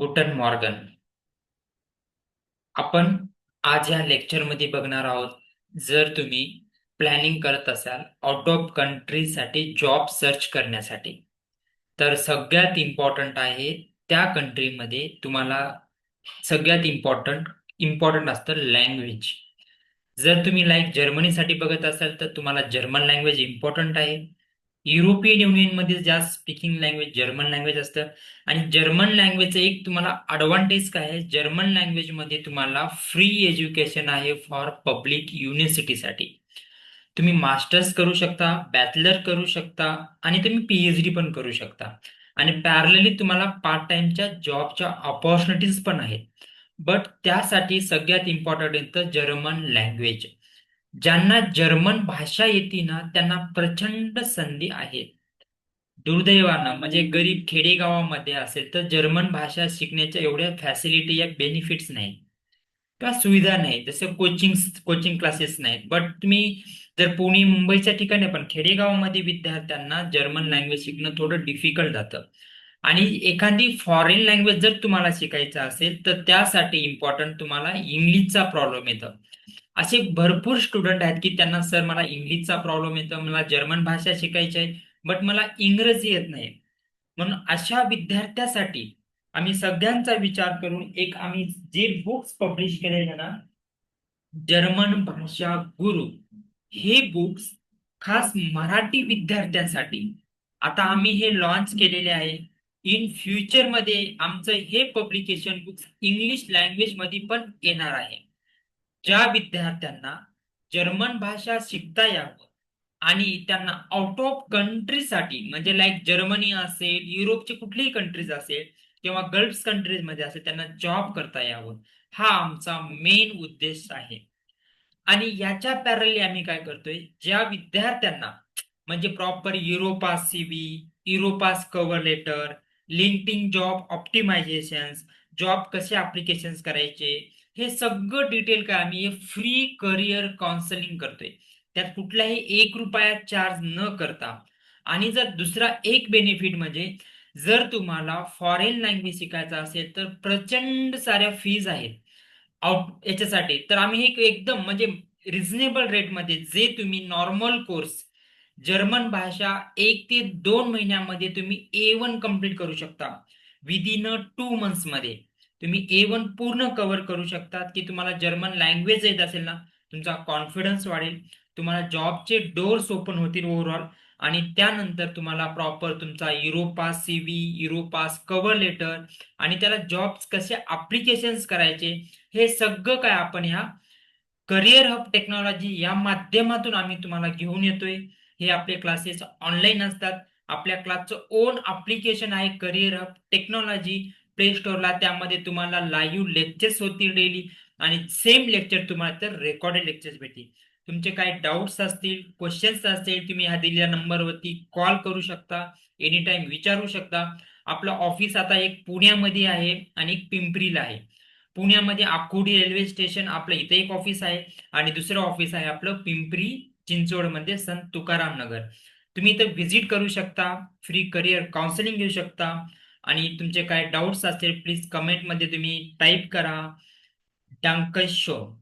गुटन Morgan. आपण आज या लेक्चरमध्ये बघणार आहोत जर तुम्ही प्लॅनिंग करत असाल आउट ऑफ कंट्रीसाठी जॉब सर्च करण्यासाठी तर सगळ्यात इम्पॉर्टंट आहे त्या कंट्रीमध्ये तुम्हाला सगळ्यात इम्पॉर्टंट इम्पॉर्टंट असतं लँग्वेज जर तुम्ही लाईक जर्मनीसाठी बघत असाल तर तुम्हाला जर्मन लँग्वेज इम्पॉर्टंट आहे. युरोपियन युनियनमध्ये जास्त स्पीकिंग लँग्वेज जर्मन लँग्वेज असतं. आणि जर्मन लँग्वेजचं एक तुम्हाला ॲडव्हान्टेज काय आहे? जर्मन लँग्वेजमध्ये तुम्हाला फ्री एज्युकेशन आहे फॉर पब्लिक युनिव्हर्सिटीसाठी तुम्ही मास्टर्स करू शकता बॅचलर करू शकता आणि तुम्ही पीएच डी पण करू शकता. आणि पॅरलली तुम्हाला पार्ट टाइमच्या जॉबच्या ऑपॉर्च्युनिटीज पण आहेत. बट त्यासाठी सगळ्यात इम्पॉर्टंट येतं जर्मन लँग्वेज ज्यांना जर्मन भाषा येते ना त्यांना प्रचंड संधी आहेत दुर्दैवानं म्हणजे गरीब खेडेगावामध्ये असेल तर जर्मन भाषा शिकण्याच्या एवढ्या फॅसिलिटी या बेनिफिट्स नाही किंवा सुविधा नाही जसं कोचिंग कोचिंग क्लासेस नाहीत. बट तुम्ही जर पुणे मुंबईच्या ठिकाणी पण खेडेगावामध्ये विद्यार्थ्यांना जर्मन लँग्वेज शिकणं थोडं डिफिकल्ट जातं. आणि एखादी फॉरेन लँग्वेज जर तुम्हाला शिकायचं असेल तर त्यासाठी इम्पॉर्टंट तुम्हाला इंग्लिशचा प्रॉब्लेम येतं. असे भरपूर स्टुडंट आहेत की त्यांना सर मला इंग्लिशचा प्रॉब्लेम येतो मला जर्मन भाषा शिकायची आहे बट मला इंग्रजी येत नाही. म्हणून अशा विद्यार्थ्यासाठी आम्ही सगळ्यांचा विचार करून एक आम्ही जे बुक्स पब्लिश केलेले ना जर्मन भाषा गुरु हे बुक्स खास मराठी विद्यार्थ्यांसाठी आता आम्ही हे लॉन्च केलेले आहे. इन फ्युचरमध्ये आमचं हे पब्लिकेशन बुक्स इंग्लिश लँग्वेजमध्ये पण येणार आहे. ज्या विद्यार्थ्यांना जर्मन भाषा शिकता यावं आणि त्यांना आउट ऑफ कंट्रीसाठी म्हणजे लाईक जर्मनी असेल युरोपची कुठलीही कंट्रीज असेल किंवा गल्फ कंट्रीजमध्ये असेल त्यांना जॉब करता यावं. हा आमचा मेन उद्देश आहे. आणि याच्या पॅरली आम्ही काय करतोय? ज्या विद्यार्थ्यांना म्हणजे proper Europa CV Europass cover letter linking job optimization job कसे अप्लिकेशन करायचे हे सगळं डिटेल काय आम्ही फ्री करिअर काउन्सिलिंग करतोय. त्यात कुठलाही एक रुपया चार्ज न करता. आणि जर दुसरा एक बेनिफिट म्हणजे जर तुम्हाला फॉरेन लँग्वेज शिकायचा असेल तर प्रचंड साऱ्या फीज आहेत. आउट याच्यासाठी. तर आम्ही एक एकदम म्हणजे रिझनेबल रेटमध्ये जे तुम्ही नॉर्मल कोर्स जर्मन भाषा एक ते दोन महिन्यामध्ये तुम्ही ए वन कंप्लीट करू शकता. विदिन टू मंथ्समध्ये तुम्ही ए वन पूर्ण कव्हर करू शकतात की तुम्हाला जर्मन लँग्वेज येत असेल ना तुमचा कॉन्फिडन्स वाढेल तुम्हाला जॉबचे डोर्स ओपन होतील ओव्हरऑल आणि त्यानंतर तुम्हाला प्रॉपर तुमचा Europass C V Europass cover letter आणि त्याला जॉब्स कसे अप्लिकेशन्स करायचे हे सगळं काय आपण ह्या करिअर हब टेक्नॉलॉजी या माध्यमातून आम्ही तुम्हाला घेऊन येतोय. हे आपले क्लासेस ऑनलाईन असतात. आपल्या क्लासचं ओन अप्लिकेशन आहे करिअर हब टेक्नॉलॉजी प्ले स्टोअरला त्यामध्ये तुम्हाला लाईव्ह लेक्चर्स होतील डेली आणि सेम लेक्चर तुम्हाला तर रेकॉर्डेड लेक्चर्स भेटतील. तुमचे काय डाऊट्स असतील क्वेश्चन्स असतील तुम्ही ह्या दिलेल्या नंबरवरती कॉल करू शकता एनी टाइम विचारू शकता. आपलं ऑफिस आता एक पुण्यामध्ये आहे आणि एक पिंपरीला आहे. पुण्यामध्ये आकुडी रेल्वे स्टेशन आपलं इथे एक ऑफिस आहे आणि दुसरं ऑफिस आहे आपलं पिंपरी चिंचवडमध्ये संत तुकाराम नगर. तुम्ही इथं व्हिजिट करू शकता फ्री करिअर काउन्सिलिंग घेऊ शकता आणि तुमचे काय डाऊट्स असतील प्लीज कमेंटमध्ये तुम्ही टाईप करा. डांकश शो